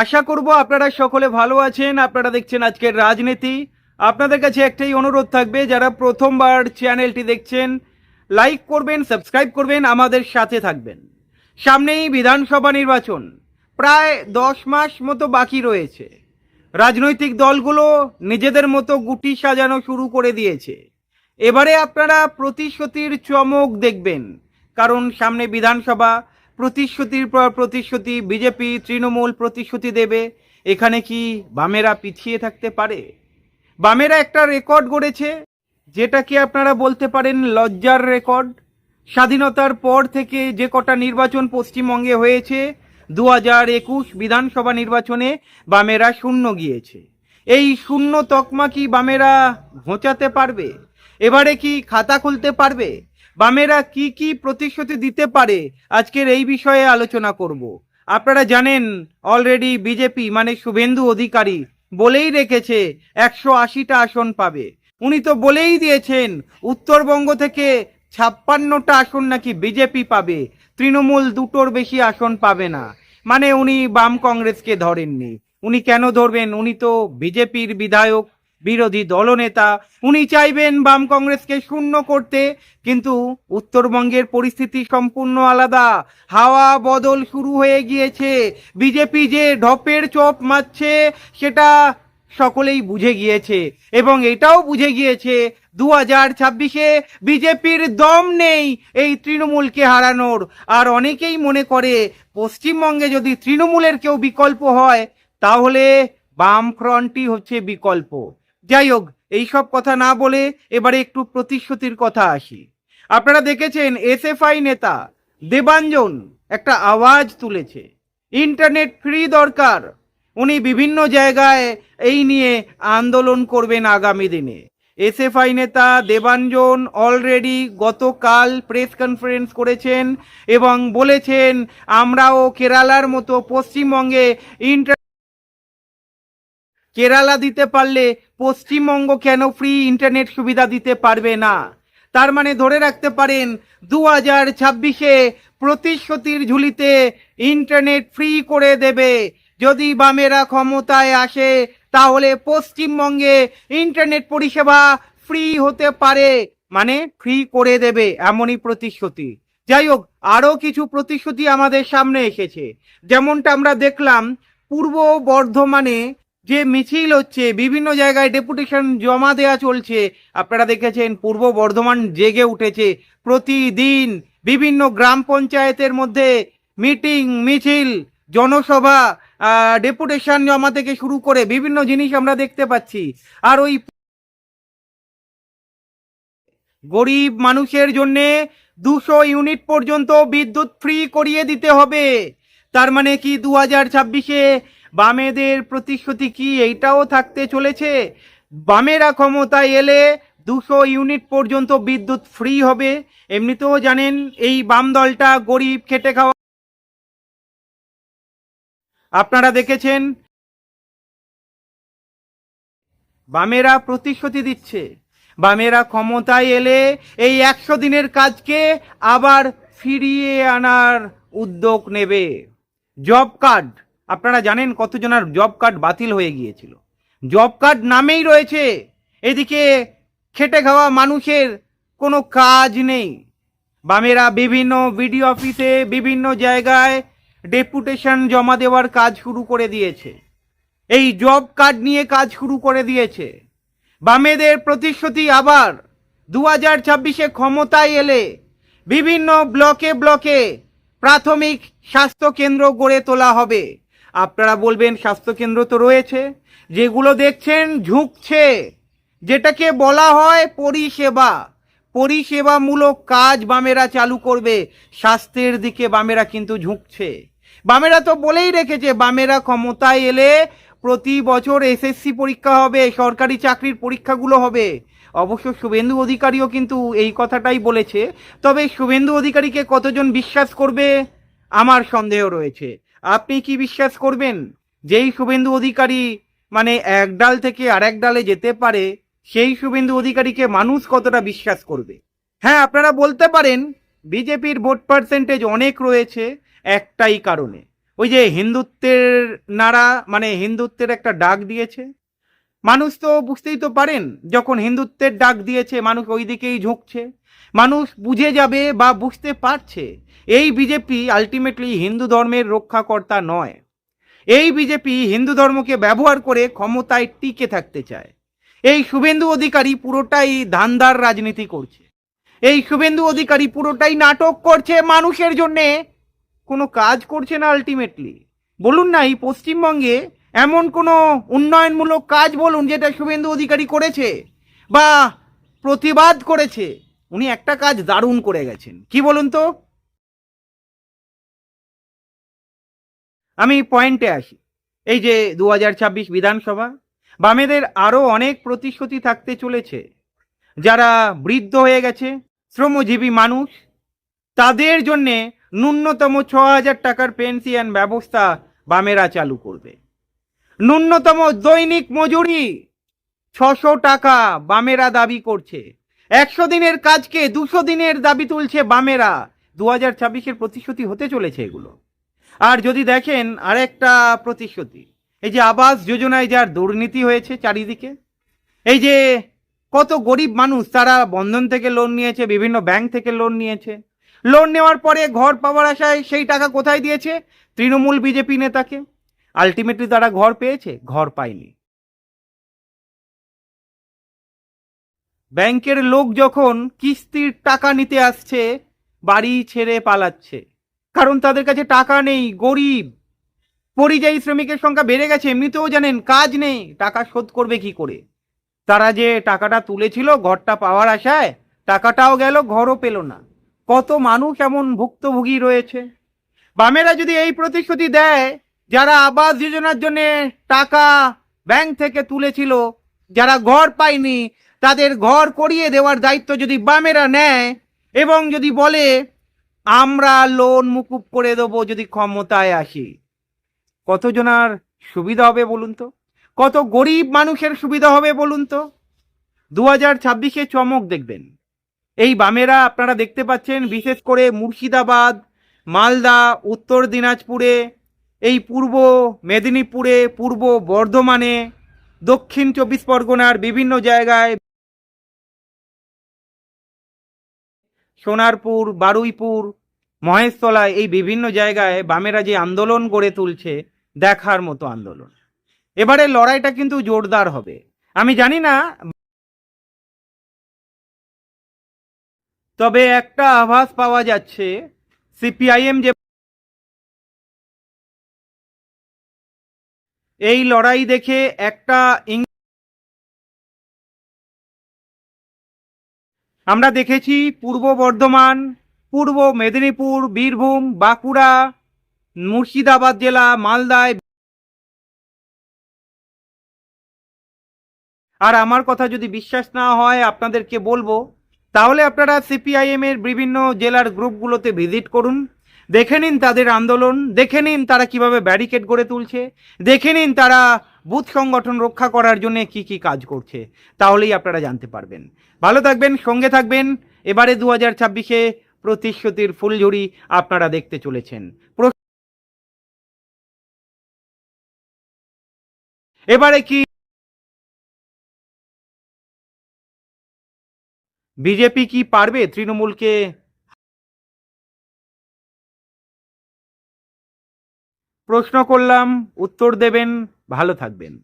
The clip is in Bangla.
আশা করব আপনারা সকলে ভালো আছেন। আপনারা দেখছেন আজকের রাজনীতি। আপনাদের কাছে একটাই অনুরোধ থাকবে, যারা প্রথমবার চ্যানেলটি দেখছেন, লাইক করবেন, সাবস্ক্রাইব করবেন, আমাদের সাথে থাকবেন। সামনেই বিধানসভা নির্বাচন। প্রায় দশ মাস মতো বাকি রয়েছে। রাজনৈতিক দলগুলো নিজেদের মতো গুটি সাজানো শুরু করে দিয়েছে। এবারে আপনারা প্রতিশ্রুতির চমক দেখবেন, কারণ সামনে বিধানসভা প্রতিশ্রুতির পর প্রতিশ্রুতি, বিজেপি তৃণমূল প্রতিশ্রুতি দেবে। এখানে কি বামেরা পিছিয়ে থাকতে পারে? বামেরা একটা রেকর্ড গড়েছে, যেটা কি আপনারা বলতে পারেন লজ্জার রেকর্ড? স্বাধীনতার পর থেকে যে কটা নির্বাচন পশ্চিমবঙ্গে হয়েছে দু হাজার একুশ বিধানসভা নির্বাচনে বামেরা শূন্য গিয়েছে। এই শূন্য তকমা কি বামেরা ঘোঁচাতে পারবে? এবারে কি খাতা খুলতে পারবে? বামেরা কি কি প্রতিশ্রুতি দিতে পারে? আজকের এই বিষয়ে আলোচনা করব। আপনারা জানেন অলরেডি বিজেপি মানে শুভেন্দু অধিকারী বলেই রেখেছে একশো আশিটা আসন পাবে। উনি তো বলেই দিয়েছেন, উত্তরবঙ্গ থেকে ছাপ্পান্নটা আসন নাকি বিজেপি পাবে। তৃণমূল দুটোর বেশি আসন পাবে না। মানে উনি বাম কংগ্রেসকে ধরেননি। উনি কেন ধরবেন? উনি তো বিজেপির বিধায়ক। বিরোধী দলনেতা, উনি চাইবেন বাম কংগ্রেসকে শূন্য করতে, কিন্তু উত্তরবঙ্গের পরিস্থিতি সম্পূর্ণ আলাদা। হাওয়া বদল শুরু হয়ে গিয়েছে। বিজেপি যে ঢপের চপ মারছে, সেটা সকলেই বুঝে গিয়েছে। এবং এটাও বুঝে গিয়েছে দু হাজার ছাব্বিশে বিজেপির দম নেই এই তৃণমূলকে হারানোর। আর অনেকেই মনে করে, পশ্চিমবঙ্গে যদি তৃণমূলের কেউ বিকল্প হয়, তাহলে বাম ফ্রন্টই হচ্ছে বিকল্প। যাই হোক, এইসব কথা না বলে এবারে একটু প্রতিশ্রুতির কথা আসি। আপনারা দেখেছেন এসএফআই নেতা দেবাঞ্জন একটা আওয়াজ তুলেছে। ইন্টারনেট ফ্রি দরকার। উনি বিভিন্ন জায়গায় এই নিয়ে আন্দোলন করবেন আগামী দিনে। এসএফআই নেতা দেবাঞ্জন অলরেডি গতকাল প্রেস কনফারেন্স করেছেন এবং বলেছেন, আমরাও কেরালার মতো পশ্চিমবঙ্গে ইন্টার কেরালা দিতে পারলে পশ্চিমবঙ্গ কেন ফ্রি ইন্টারনেট সুবিধা দিতে পারবে না? তার মানে ধরে রাখতে পারেন দু হাজার ছাব্বিশে প্রতিশ্রুতির ঝুলিতে ইন্টারনেট ফ্রি করে দেবে। যদি বামেরা ক্ষমতায় আসে, তাহলে পশ্চিমবঙ্গে ইন্টারনেট পরিষেবা ফ্রি হতে পারে। মানে ফ্রি করে দেবে এমনই প্রতিশ্রুতি। যাই হোক, আরও কিছু প্রতিশ্রুতি আমাদের সামনে এসেছে। যেমনটা আমরা দেখলাম, পূর্ব বর্ধমানে যে মিছিল হচ্ছে, বিভিন্ন জায়গায় ডেপুটেশন জমা দেওয়া চলছে। আপনারা দেখেছেন, পূর্ব বর্ধমান জেগে উঠেছে প্রতিদিন বিভিন্ন গ্রাম পঞ্চায়েতের মধ্যে মিটিং, মিছিল, জনসভা ডেপুটেশন জমা থেকে শুরু করে বিভিন্ন জিনিস আমরা দেখতে পাচ্ছি। আর ওই গরিব মানুষের জন্য দুশো ইউনিট পর্যন্ত বিদ্যুৎ ফ্রি করিয়ে দিতে হবে। তার মানে কি দু হাজার ছাব্বিশে বামেদের প্রতিশ্রুতি কি এইটাও থাকতে চলেছে? বামেরা ক্ষমতায় এলে দুশো ইউনিট পর্যন্ত বিদ্যুৎ ফ্রি হবে। এমনিতেও জানেন, এই বাম দলটা গরিব, খেটে খাওয়া। আপনারা দেখেছেন? বামেরা প্রতিশ্রুতি দিচ্ছে। বামেরা ক্ষমতায় এলে এই একশো দিনের কাজকে আবার ফিরিয়ে আনার উদ্যোগ নেবে। Job card. আপনারা জানেন কতজনার জব কার্ড বাতিল হয়ে গিয়েছিল। জব কার্ড নামেই রয়েছে। এদিকে খেটে খাওয়া মানুষের কোনো কাজ নেই। বামেরা বিভিন্ন বিডিও অফিসে, বিভিন্ন জায়গায় ডেপুটেশন জমা দেওয়ার কাজ শুরু করে দিয়েছে। এই জব কার্ড নিয়ে কাজ শুরু করে দিয়েছে। বামেদের প্রতিশ্রুতি আবার দু হাজার ছাব্বিশে ক্ষমতায় এলে বিভিন্ন ব্লকে ব্লকে প্রাথমিক স্বাস্থ্য কেন্দ্র গড়ে তোলা হবে। আপনারা বলবেন স্বাস্থ্যকেন্দ্র তো রয়েছে, যেগুলো দেখছেন ঝুঁকছে, যেটাকে বলা হয় পরিষেবা। পরিষেবামূলক কাজ বামেরা চালু করবে, স্বাস্থ্যের দিকে বামেরা কিন্তু ঝুঁকছে। বামেরা তো বলেই রেখেছে, বামেরা ক্ষমতায় এলে প্রতি বছর এসএসসি পরীক্ষা হবে, সরকারি চাকরির পরীক্ষাগুলো হবে। অবশ্য শুভেন্দু অধিকারীও কিন্তু এই কথাটাই বলেছে, তবে শুভেন্দু অধিকারীকে কতজন বিশ্বাস করবে? আমার সন্দেহ রয়েছে। আপনি কি বিশ্বাস করবেন? যেই শুভেন্দু অধিকারী মানে এক ডাল থেকে আরেক ডালে যেতে পারে, সেই শুভেন্দু অধিকারীকে মানুষ কতটা বিশ্বাস করবে? হ্যাঁ আপনারা বলতে পারেন, বিজেপির ভোট পার্সেন্টেজ অনেক রয়েছে একটাই কারণে। ওই যে হিন্দুত্বের নাড়া মানে হিন্দুত্বের একটা ডাক দিয়েছে। মানুষ তো বুঝতেই তো পারেন, যখন হিন্দুত্বের ডাক দিয়েছে, মানুষ ওই দিকেই ঝুঁকছে। মানুষ বুঝে যাবে বা বুঝতে পারছে, এই বিজেপি আলটিমেটলি হিন্দু ধর্মের রক্ষাকর্তা নয়। এই বিজেপি হিন্দু ধর্মকে ব্যবহার করে ক্ষমতায় টিকে থাকতে চায়। এই শুভেন্দু অধিকারী পুরোটাই ধান্দার রাজনীতি করছে। এই শুভেন্দু অধিকারী পুরোটাই নাটক করছে মানুষের জন্যে। কোনো কাজ করছে না আলটিমেটলি বলুন না, এই পশ্চিমবঙ্গে এমন কোনো উন্নয়নমূলক কাজ বলুন যেটা শুভেন্দু অধিকারী করেছে বা প্রতিবাদ করেছে। উনি একটা কাজ দারুণ করে গেছেন। কি বলুন তো? আমি পয়েন্টে আসি। এই যে দু বিধানসভা, বামেদের আরও অনেক প্রতিশ্রুতি থাকতে চলেছে। যারা বৃদ্ধ হয়ে গেছে, শ্রমজীবী মানুষ, তাদের জন্যে ন্যূনতম ছ হাজার টাকার পেনশন ব্যবস্থা বামেরা চালু করবে। ন্যূনতম দৈনিক মজুরি ছশো টাকা বামেরা দাবি করছে। একশো দিনের কাজকে দুশো দিনের দাবি তুলছে বামেরা। দু হাজার ছাব্বিশের প্রতিশ্রুতি হতে চলেছে এগুলো। আর যদি দেখেন আরেকটা প্রতিশ্রুতি, এই যে আবাস যোজনায় যার দুর্নীতি হয়েছে চারিদিকে, এই যে কত গরিব মানুষ তারা বন্ধন থেকে লোন নিয়েছে, বিভিন্ন ব্যাংক থেকে লোন নিয়েছে। লোন নেওয়ার পরে ঘর পাওয়ার আশায় সেই টাকা কোথায় দিয়েছে? তৃণমূল বিজেপি নেতাকে। আলটিমেটলি তারা ঘর পেয়েছে, ঘর পায়নি। ব্যাংকের লোক যখন কিস্তির টাকা নিতে আসছে, বাড়ি ছেড়ে পালাচ্ছে। কারণ তাদের কাছে টাকা নেই, গরিব। পরিযায়ী শ্রমিকের সংখ্যা বেড়ে গেছে এমনিতেও জানেন, কাজ নেই, টাকা শোধ করবে কি করে? তারা যে টাকাটা তুলেছিল, ঘরটা পাওয়ার আশায়, টাকাটাও গেল, ঘরও পেল না। কত মানুষ এমন ভুক্তভোগী রয়েছে? বামেরা যদি এই প্রতিশ্রুতি দেয় যারা আবাস যোজনার জন্য টাকা ব্যাংক থেকে তুলেছিল, যারা ঘর পায়নি, তাদের ঘর করিয়ে দেওয়ার দায়িত্ব যদি বামেরা নেয় এবং যদি বলে, আমরা লোন মুকুব করে দেবো যদি ক্ষমতায় আসি। কতজনার সুবিধা হবে বলুন তো? কত গরিব মানুষের সুবিধা হবে বলুন তো? দু হাজার ছাব্বিশে চমক দেখবেন। এই বামেরা আপনারা দেখতে পাচ্ছেন, বিশেষ করে মুর্শিদাবাদ, মালদা, উত্তর দিনাজপুরে এই পূর্ব মেদিনীপুরে, পূর্ব বর্ধমানে, দক্ষিণ চব্বিশ পরগনার বিভিন্ন জায়গায় সোনারপুর, বারুইপুর, মহেশতলায় এই বিভিন্ন জায়গায় বামেরা যে আন্দোলন গড়ে তুলছে, দেখার মতো আন্দোলন। এবারে লড়াইটা কিন্তু জোরদার হবে। আমি জানি না, তবে একটা আভাস পাওয়া যাচ্ছে, সিপিআইএম যে এই লড়াই দেখে একটা আমরা দেখেছি পূর্ব বর্ধমান, পূর্ব মেদিনীপুর, বীরভূম, বাঁকুড়া, মুর্শিদাবাদ জেলা, মালদায়। আর আমার কথা যদি বিশ্বাস না হয় আপনাদেরকে বলব, তাহলে আপনারা সিপিআইএম এর বিভিন্ন জেলার গ্রুপগুলোতে ভিজিট করুন। দেখে নিন তাদের আন্দোলন, দেখে নিন তারা কীভাবে ব্যারিকেড গড়ে তুলছে, দেখে নিন তারা বুথ সংগঠন রক্ষা করার জন্য কি কি কাজ করছে, তাহলেই আপনারা জানতে পারবেন। ভালো থাকবেন, সঙ্গে থাকবেন। এবারে দু হাজার ছাব্বিশে প্রতিশ্রুতির ফুলঝুরি আপনারা দেখতে চলেছেন। এবারে কি বিজেপি কি পারবে তৃণমূলকে প্রশ্ন করলাম উত্তর দেবেন ভালো থাকবেন।